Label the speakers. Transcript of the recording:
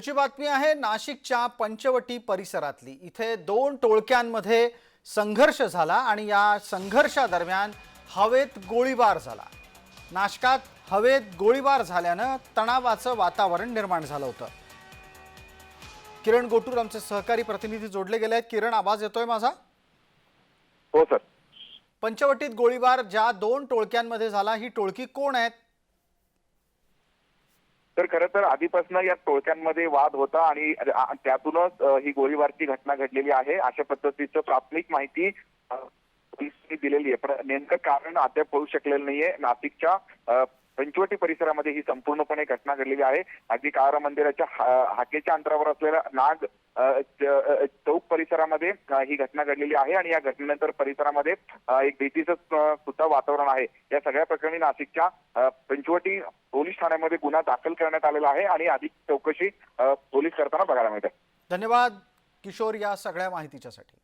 Speaker 1: पुढची बातमी आहे नाशिकच्या पंचवटी परिसरातली. इथे दोन टोळक्यांमध्ये संघर्ष झाला आणि या संघर्षादरम्यान हवेत गोळीबार झाला. नाशकात हवेत गोळीबार झाल्यानं तणावाचं वातावरण निर्माण झालं होतं. किरण गोटूर आमचे सहकारी प्रतिनिधी जोडले गेले आहेत. किरण आवाज येतोय माझा?
Speaker 2: हो सर.
Speaker 1: पंचवटीत गोळीबार ज्या दोन टोळक्यांमध्ये झाला ही टोळकी कोण आहेत?
Speaker 2: तर खरं तर आधीपासून या टोळक्यांमध्ये वाद होता आणि त्यातूनच ही गोळीबारची घटना घडलेली आहे. अशा पद्धतीचं प्राथमिक माहिती पोलिसांनी दिलेली आहे. पण नेमकं कारण अद्याप कळू शकलेलं नाहीये. नाशिकच्या पंचवटी परिसरामध्ये ही संपूर्णपणे घटना घडलेली आहे. अगदी काळा मंदिराच्या हाकेच्या अंतरावर असलेला नाग चौक परिसरामध्ये ही घटना घडलेली आहे आणि या घटनेनंतर परिसरामध्ये एक भीतीचं सुद्धा वातावरण आहे. या सगळ्या प्रकरणी नाशिकच्या पंचवटी पोलीस ठाण्यामध्ये गुन्हा दाखल करण्यात आलेला आहे आणि अधिक चौकशी पोलीस करताना बघायला मिळते.
Speaker 1: धन्यवाद किशोर या सगळ्या माहितीच्यासाठी.